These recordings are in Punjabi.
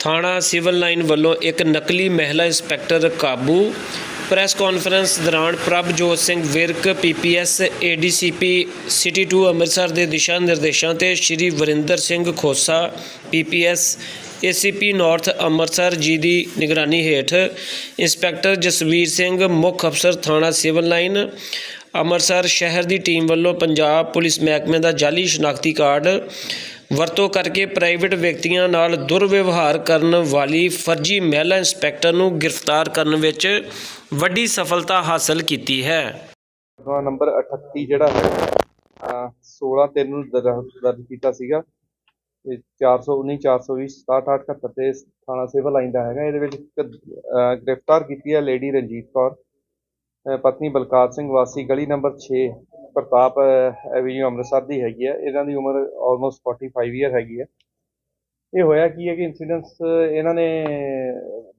ਥਾਣਾ ਸਿਵਲ ਲਾਈਨ ਵੱਲੋਂ ਇੱਕ ਨਕਲੀ ਮਹਿਲਾ ਇੰਸਪੈਕਟਰ ਕਾਬੂ। ਪ੍ਰੈਸ ਕਾਨਫਰੰਸ ਦੌਰਾਨ Prabhjot Singh Virk PPS ADCP city 2 Amritsar ਦੇ ਦਿਸ਼ਾ ਨਿਰਦੇਸ਼ਾਂ ਤੇ Shri Varinder Singh Khosa PPS ACP north Amritsar ji ਦੀ ਨਿਗਰਾਨੀ ਹੇਠ ਇੰਸਪੈਕਟਰ ਜਸਵੀਰ ਸਿੰਘ, ਮੁੱਖ ਅਫਸਰ ਥਾਣਾ ਸਿਵਲ ਲਾਈਨ ਅੰਮ੍ਰਿਤਸਰ ਸ਼ਹਿਰ ਦੀ ਟੀਮ ਵੱਲੋਂ ਪੰਜਾਬ ਪੁਲਿਸ ਮਹਿਕਮੇ ਦਾ ਜਾਲੀ ਸ਼ਨਾਖਤੀ ਕਾਰਡ ਵਰਤੋਂ ਕਰਕੇ ਪ੍ਰਾਈਵੇਟ ਵਿਅਕਤੀਆਂ ਨਾਲ ਦੁਰਵਿਵਹਾਰ ਕਰਨ ਵਾਲੀ ਫਰਜ਼ੀ ਮਹਿਲਾ ਇੰਸਪੈਕਟਰ ਨੂੰ ਗ੍ਰਿਫਤਾਰ ਕਰਨ ਵਿੱਚ ਵੱਡੀ ਸਫਲਤਾ ਹਾਸਲ ਕੀਤੀ ਹੈ। ਦਾ ਨੰਬਰ 38 ਜਿਹੜਾ ਹੈ 16 ਤਿੰਨ ਨੂੰ ਦਰਜ ਕੀਤਾ ਸੀਗਾ। ਤੇ 419 420 6778 ਤੇ ਥਾਣਾ ਸਿਵਲ ਲਾਈਨ ਦਾ ਹੈਗਾ। ਇਹਦੇ ਵਿੱਚ ਗ੍ਰਿਫਤਾਰ ਕੀਤੀ ਹੈ ਲੇਡੀ ਰਣਜੀਤ ਕੌਰ। ਪਤਨੀ ਬਲਕਾਰ ਸਿੰਘ ਵਾਸੀ, ਗਲੀ ਨੰਬਰ 6 ਪ੍ਰਤਾਪ ਐਵੀਨਿਊ ਅੰਮ੍ਰਿਤਸਰ ਦੀ ਹੈਗੀ ਹੈ ਇਹਨਾਂ ਦੀ ਉਮਰ ਆਲਮੋਸਟ 45 ਇਅਰ ਹੈਗੀ ਹੈ ਇਹ ਹੋਇਆ ਕੀ ਹੈ ਕਿ ਇਨਸੀਡੈਂਟਸ ਇਹਨਾਂ ਨੇ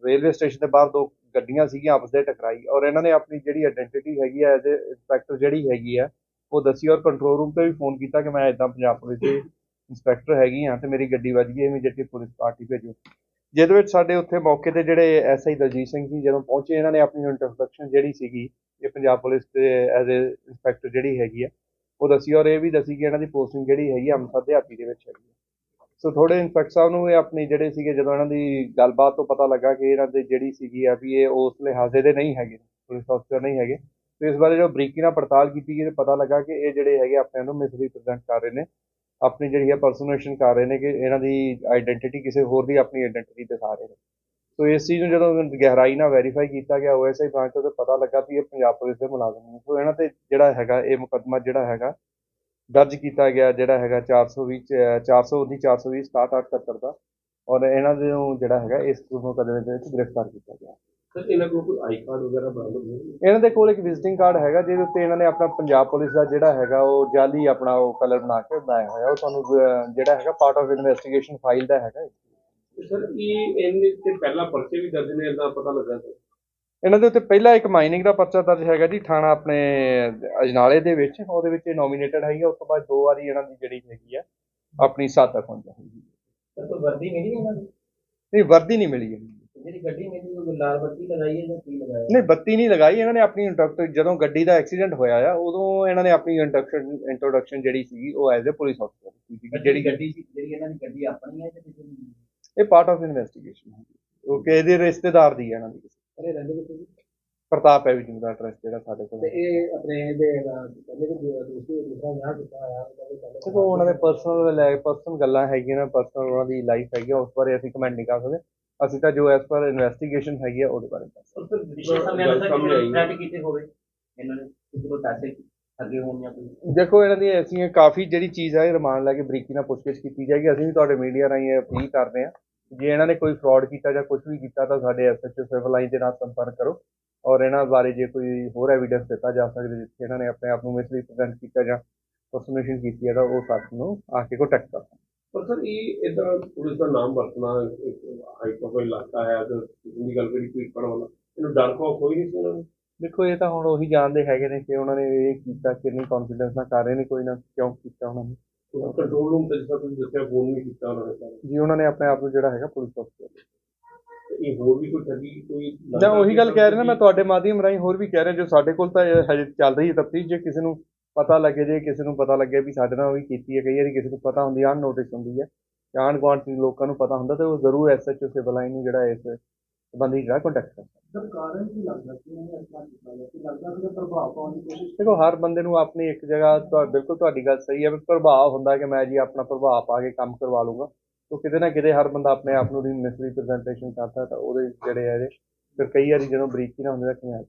ਰੇਲਵੇ ਸਟੇਸ਼ਨ ਦੇ ਬਾਹਰ ਦੋ ਗੱਡੀਆਂ ਸੀਗੀਆਂ, ਆਪਸ ਦੇ ਟਕਰਾਈ। ਔਰ ਇਹਨਾਂ ਨੇ ਆਪਣੀ ਜਿਹੜੀ ਆਇਡੈਂਟੀਟੀ ਹੈਗੀ ਹੈ ਐਜ਼ ਇੰਸਪੈਕਟਰ ਜਿਹੜੀ ਹੈਗੀ ਹੈ ਉਹ ਦੱਸੀ ਔਰ ਕੰਟਰੋਲ ਰੂਮ ਤੇ ਵੀ ਫੋਨ ਕੀਤਾ ਕਿ ਮੈਂ ਇਦਾਂ ਪੰਜਾਬ ਪੁਲਿਸ ਦੇ ਇੰਸਪੈਕਟਰ ਹੈਗੀ ਹਾਂ ਤੇ ਮੇਰੀ ਗੱਡੀ ਵੱਜ ਗਈ ਹੈ ਇਮੀਡੀਏਟਲੀ ਪੁਲਿਸ ਪਾਰਟੀ ਭੇਜੋ। ਜਿਹਦੇ ਵਿੱਚ ਸਾਡੇ ਉੱਥੇ ਮੌਕੇ ਤੇ ਜਿਹੜੇ ਐਸਆਈ ਦਲਜੀਤ ਸਿੰਘ ਜੀ ਜਦੋਂ ਪਹੁੰਚੇ, ਇਹਨਾਂ ਨੇ ਆਪਣੀ ਇੰਟਰੋਡਕਸ਼ਨ ਜਿਹੜੀ ਸੀਗੀ, ਇਹ ਪੰਜਾਬ ਪੁਲਿਸ ਦੇ ਐਜ਼ ਅ ਇੰਸਪੈਕਟਰ ਜਿਹੜੀ ਹੈਗੀ ਆ, ਉਹ ਦੱਸੀ ਔਰ ਇਹ ਵੀ ਦੱਸੀ ਕਿ ਇਹਨਾਂ ਦੀ ਪੋਸਟਿੰਗ ਜਿਹੜੀ ਹੈਗੀ ਆ ਅੰਮ੍ਰਿਤਸਰ ਦਿਹਾਤੀ ਦੇ ਵਿੱਚ ਹੈਗੀ ਹੈ ਸੋ ਥੋੜੇ ਇੰਸਪੈਕਟਰ ਸਾਹਿਬ ਨੂੰ ਇਹ ਆਪਣੀ ਜਿਹੜੇ ਸੀਗੇ, ਜਦੋਂ ਇਹਨਾਂ ਦੀ ਗੱਲਬਾਤ ਤੋਂ ਪਤਾ ਲੱਗਾ ਕਿ ਇਹਨਾਂ ਦੇ ਜਿਹੜੀ ਸੀਗੀ ਆ ਵੀ ਇਹ ਉਸ ਲਿਹਾਜ਼ੇ ਦੇ ਨਹੀਂ ਹੈਗੇ, ਪੁਲਿਸ ਅਫਸਰ ਨਹੀਂ ਹੈਗੇ, ਤੇ ਇਸ ਬਾਰੇ ਜੋ ਬਰੀਕੀ ਨਾਲ ਪੜਤਾਲ ਕੀਤੀ ਗਈ, ਤੇ ਪਤਾ ਲੱਗਾ ਕਿ ਇਹ ਜਿਹੜੇ ਹੈਗੇ ਆਪਣੇ ਨੂੰ ਮਿਸਰੀਪ੍ਰੈਜ਼ੈਂਟ ਕਰ ਰਹੇ ਨੇ। ਆਪਣੀ ਜਿਹੜੀ ਹੈ ਪਰਸਨੇਸ਼ਨ ਕਰ ਰਹੇ ਨੇ ਕਿ ਇਹਨਾਂ ਦੀ ਆਇਡੈਂਟੀਟੀ ਕਿਸੇ ਹੋਰ ਦੀ ਆਪਣੀ ਆਇਡੈਂਟੀਟੀ ਦਿਖਾ ਰਹੇ ਨੇ। ਸੋ ਇਸ ਚੀਜ਼ ਨੂੰ ਜਦੋਂ ਗਹਿਰਾਈ ਨਾਲ ਵੈਰੀਫਾਈ ਕੀਤਾ ਗਿਆ ਓਐਸਆਈ ਬ੍ਰਾਂਚ ਤੋਂ ਤਾਂ ਪਤਾ ਲੱਗਾ ਵੀ ਇਹ ਪੰਜਾਬ ਪੁਲਿਸ ਦੇ ਮੁਲਾਜ਼ਮ ਨੇ। ਸੋ ਇਹਨਾਂ ਤੇ ਜਿਹੜਾ ਹੈਗਾ, ਇਹ ਮੁਕੱਦਮਾ ਜਿਹੜਾ ਹੈਗਾ, ਦਰਜ ਕੀਤਾ ਗਿਆ ਜਿਹੜਾ ਹੈਗਾ 420 ਚ- 419 420 6778 ਦਾ। ਔਰ ਇਹਨਾਂ ਦੇ ਨੂੰ ਜਿਹੜਾ ਹੈਗਾ, ਇਸ ਮੁਕੱਦਮੇ ਦੇ ਵਿੱਚ ਗ੍ਰਿਫਤਾਰ ਕੀਤਾ ਗਿਆ। ਸਰ ਇਹਨਾਂ ਕੋਲ ਕੋਈ ਆਈ ਕਾਰਡ ਵਗੈਰਾ ਬਰਾਮਦ ਹੋਏ ਇਹਨਾਂ ਦੇ ਕੋਲ ਇੱਕ ਵਿਜ਼ਿਟਿੰਗ ਕਾਰਡ ਹੈਗਾ ਜਿਹਦੇ ਉੱਤੇ ਇਹਨਾਂ ਨੇ ਆਪਣਾ ਪੰਜਾਬ ਪੁਲਿਸ ਦਾ ਜਿਹੜਾ ਹੈਗਾ ਉਹ ਜਾਲੀ ਆਪਣਾ ਉਹ ਕਲਰ ਬਣਾ ਕੇ ਬਣਾਇਆ ਹੋਇਆ। ਉਹ ਤੁਹਾਨੂੰ ਅਹ, ਜਿਹੜਾ ਹੈਗਾ ਪਾਰਟ ਆਫ ਇਨਵੈਸਟੀਗੇਸ਼ਨ ਫਾਈਲ ਦਾ ਹੈਗਾ ਸਰ ਇਹ ਇਹਨੇ ਤੇ ਪਹਿਲਾਂ ਪਰਚੇ ਵੀ ਦਰਜ ਨੇ ਇਦਾਂ ਪਤਾ ਲੱਗਾ ਸਰ? ਇਹਨਾਂ ਦੇ ਉੱਤੇ ਪਹਿਲਾ ਇੱਕ ਮਾਈਨਿੰਗ ਦਾ ਪਰਚਾ ਦਰਜ ਹੈਗਾ ਜੀ ਥਾਣਾ ਆਪਣੇ ਅਜਨਾਲੇ ਦੇ ਵਿੱਚ। ਉਹਦੇ ਵਿੱਚ ਇਹ ਨੋਮੀਨੇਟਡ ਹੈਗੀ ਆ, ਉਸ ਤੋਂ ਬਾਅਦ ਦੋ ਵਾਰੀ ਇਹਨਾਂ ਦੀ ਜਿਹੜੀ ਹੈਗੀ ਆ ਆਪਣੀ ਸਾਥ ਪਹੁੰਚਾ ਹੈਗੀ ਸਰ ਕੋਈ ਵਰਦੀ ਮਿਲੀ ਇਹਨਾਂ ਨੂੰ? ਨਹੀਂ ਵਰਦੀ ਨਹੀਂ ਮਿਲੀ ਹੈਗੀ। ਜਿਹੜੀ ਗੱਡੀ ਮਿਲੀ ਉਹ ਲਾਲ ਬੱਤੀ ਲਗਾਈ ਹੈ ਜਾਂ ਕੀ ਲਗਾਇਆ? ਨਹੀਂ ਬੱਤੀ ਨਹੀਂ ਲਗਾਈ ਇਹਨਾਂ ਨੇ ਆਪਣੀ ਇੰਟਰੋਡਕਟ ਜਦੋਂ ਗੱਡੀ ਦਾ ਐਕਸੀਡੈਂਟ ਹੋਇਆ ਆ ਉਦੋਂ ਇਹਨਾਂ ਨੇ ਆਪਣੀ ਇੰਟਰੋਡਕਸ਼ਨ ਇੰਟਰੋਡਕਸ਼ਨ ਜਿਹੜੀ ਸੀਗੀ ਉਹ ਐਜ਼ ਅ ਪੁਲਿਸ ਅਫਸਰ ਸੀ। ਜਿਹੜੀ ਗੱਡੀ ਸੀ ਜਿਹੜੀ ਇਹਨਾਂ ਦੀ ਗੱਡੀ ਆਪਣੀ ਹੈ ਜਾਂ ਕਿਸੇ ਦੀ? ਇਹ ਪਾਰਟ ਆਫ ਇਨਵੈਸਟੀਗੇਸ਼ਨ ਹੈ। ਉਹ ਕਿ ਇਹਦੇ ਰਿਸ਼ਤੇਦਾਰ ਦੀ ਹੈ ਇਹਨਾਂ ਦੀ। ਅਰੇ ਰਹਿੰਦੇ ਕਿੱਥੇ ਸੀ? ਪ੍ਰਤਾਪ ਐਵੀਨਿਊ ਦਾ ਐਡਰੈਸ ਜਿਹੜਾ ਸਾਡੇ ਕੋਲ ਤੇ ਇਹ ਆਪਣੇ ਇਹਦੇ ਅਹ, ਪਹਿਲੇ ਵੀ ਦੂ- ਦੂਸਰੀ ਦੂਸਰਾ ਵਿਆਹ ਕੀਤਾ ਹੋਇਆ ਉਹਦਾ ਵੀ ਦੇਖੋ ਉਹਨਾਂ ਦੇ ਪਰਸਨਲ ਪਰਸਨਲ ਗੱਲਾਂ ਹੈਗੀਆਂ ਨੇ ਪਰਸਨਲ ਉਹਨਾਂ ਦੀ ਲਾਈਫ ਹੈਗੀ ਉਸ ਬਾਰੇ ਅਸੀਂ ਕਮੈਂਟ ਨਹੀਂ ਕਰ ਸਕਦੇ। ਅਸੀਂ ਤਾਂ ਜੋ ਐਸ ਪਰ ਇਨਵੈਸਟੀਗੇਸ਼ਨ ਹੈਗੀ ਆ ਉਹਦੇ ਬਾਰੇ ਦੱਸ ਸਕਦੇ ਪਿਛਲੇ ਸਮੇਂ ਗੱਲ ਵਿੱਚ ਸਾਹਮਣੇ ਆਈ ਕੋਈ ਹੈ। ਥ੍ਰੈਟ ਕੀਤੇ ਹੋਵੇ ਇਹਨਾਂ ਨੇ ਕਿਸੇ ਕੋਲ ਪੈਸੇ ਅੱਗੇ ਹੋਣ ਜਾਂ ਕੋਈ ਹਾਂ। ਦੇਖੋ ਇਹਨਾਂ ਦੀ ਅਸੀਂ ਕਾਫੀ ਜਿਹੜੀ ਚੀਜ਼ ਹੈ ਇਹ ਰਿਮਾਂਡ ਲੈ ਕੇ ਬਰੀਕੀ ਨਾਲ ਪੁੱਛਗਿੱਛ ਕੀਤੀ ਜਾਏਗੀ ਅਸੀਂ ਵੀ ਤੁਹਾਡੇ ਮੀਡੀਆ ਰਾਹੀਂ ਇਹ ਅਪੀਲ ਕਰਦੇ ਹਾਂ ਜੇ ਇਹਨਾਂ ਨੇ ਕੋਈ ਫਰਾਡ ਕੀਤਾ ਜਾਂ ਕੁਝ ਵੀ ਕੀਤਾ ਤਾਂ ਸਾਡੇ ਐਸਐਚਓ ਸਿਵਲ ਲਾਈਨ ਦੇ ਨਾਲ ਸੰਪਰਕ ਕਰੋ ਔਰ ਇਹਨਾਂ ਬਾਰੇ ਜੇ ਕੋਈ ਹੋਰ ਐਵੀਡੈਂਸ ਦਿੱਤਾ ਜਾ ਸਕਦਾ ਜਿੱਥੇ ਇਹਨਾਂ ਨੇ ਆਪਣੇ ਆਪ ਨੂੰ ਮਿਸਰੀਪ੍ਰੈਜ਼ੈਂਟ ਕੀਤਾ ਜਾਂ ਪਰਸਨੇਸ਼ਨ ਕੀਤੀ ਹੈ ਤਾਂ ਉਹ ਸਾਨੂੰ ਆ ਕੇ ਕੰਟੈਕਟ ਕਰੋ ਪਰ ਸਰ ਇਹ ਇਦਾਂ ਪੁਲਿਸ ਦਾ ਨਾਮ ਵਰਤਣਾ ਹਾਈ ਪ੍ਰੋਫਾਈਲ ਇਲਾਕਾ ਹੈ ਤੇ ਕਿਸੇ ਦੀ ਗੱਲ ਕਰੀ ਕੋਈ ਪੜਨ ਵਾਲਾ ਇਹਨੂੰ ਡਰ ਖੌਫ ਕੋਈ ਨਹੀਂ ਸੀ ਨੂੰ? ਦੇਖੋ ਇਹ ਤਾਂ ਹੁਣ ਉਹੀ ਜਾਣਦੇ ਹੈਗੇ ਨੇ ਕਿ ਉਹਨਾਂ ਨੇ ਇਹ ਕੀਤਾ ਕਿੰਨੀ ਕੌਨਫੀਡੈਂਸ ਨਾਲ ਕਰ ਰਹੇ ਨੇ ਕੋਈ ਨਾ ਕਿਉਂ ਕੀਤਾ ਉਹਨਾਂ ਨੇ? ਕੰਟਰੋਲ ਰੂਮ ਤੇ ਜਿਸ ਤਰ੍ਹਾਂ ਤੁਸੀਂ ਦੱਸਿਆ ਫੋਨ ਨਹੀਂ ਕੀਤਾ ਉਹਨਾਂ ਨੇ ਜੀ ਉਹਨਾਂ ਨੇ ਆਪਣੇ ਆਪ ਨੂੰ ਜਿਹੜਾ ਹੈਗਾ ਪੁਲਿਸ ਅਫਸਰ ਤੇ ਇਹ ਹੋਰ ਵੀ ਕੋਈ ਠੱਗੀ ਕੋਈ ਮੈਂ ਉਹੀ ਗੱਲ ਕਹਿ ਰਿਹਾ ਨਾ ਮੈਂ ਤੁਹਾਡੇ ਮਾਧਿਅਮ ਰਾਹੀਂ ਹੋਰ ਵੀ ਕਹਿ ਰਿਹਾ ਜੋ ਸਾਡੇ ਕੋਲ ਤਾਂ ਹਜੇ ਚੱਲ ਰਹੀ ਹੈ ਤਫਤੀਸ਼ ਜੇ ਕਿਸੇ ਨੂੰ ਪਤਾ ਲੱਗੇ ਜੇ ਕਿਸੇ ਨੂੰ ਪਤਾ ਲੱਗੇ ਵੀ ਸਾਡੇ ਨਾਲ ਉਹੀ ਕੀਤੀ ਹੈ ਕਈ ਵਾਰੀ ਕਿਸੇ ਨੂੰ ਪਤਾ ਹੁੰਦੀ ਹੈ ਅਨਨੋਟਿਸ ਹੁੰਦੀ ਹੈ। ਜਾਣ ਗੁਆਂਢ ਦੇ ਲੋਕਾਂ ਨੂੰ ਪਤਾ ਹੁੰਦਾ ਤੇ ਉਹ ਜ਼ਰੂਰ ਐਸਐਚਓ ਸਿਵਲ ਲਾਈਨ ਨੂੰ ਜਿਹੜਾ ਇਸ ਸੰਬੰਧੀ ਜਿਹੜਾ ਕੰਟੈਕਟ ਕਰਦਾ। ਸਰ ਕਾਰਨ ਕੀ ਲੱਗਦਾ ਕਿ ਉਹਨੇ ਅਸਲਾ ਕੀਤਾ ਹੈ ਕਿ ਲੱਗਦਾ ਕਿ ਪ੍ਰਭਾਵ ਪਾਉਣ ਦੀ ਕੋਸ਼ਿਸ਼ ਦੇਖੋ ਹਰ ਬੰਦੇ ਨੂੰ ਆਪਣੀ ਇੱਕ ਜਗ੍ਹਾ ਤੁਹਾ ਬਿਲਕੁਲ ਤੁਹਾਡੀ ਗੱਲ ਸਹੀ ਹੈ ਵੀ ਪ੍ਰਭਾਵ ਹੁੰਦਾ ਕਿ ਮੈਂ ਜੀ ਆਪਣਾ ਪ੍ਰਭਾਵ ਪਾ ਕੇ ਕੰਮ ਕਰਵਾ ਲੂੰਗਾ ਤਾਂ ਕਿਤੇ ਨਾ ਕਿਤੇ ਹਰ ਬੰਦਾ ਆਪਣੇ ਆਪ ਨੂੰ ਦੀ ਮਿਸਰੀਪ੍ਰੈਜ਼ੈਂਟੇਸ਼ਨ ਕਰਦਾ ਤਾਂ ਉਹਦੇ ਜਿਹੜੇ ਆ ਇਹਦੇ ਫਿਰ ਕਈ ਵਾਰੀ ਜਦੋਂ ਬਰੀਕੀ ਨਾਲ ਹੁੰਦੇ ਤਾਂ ਕਿਵੇਂ ਆ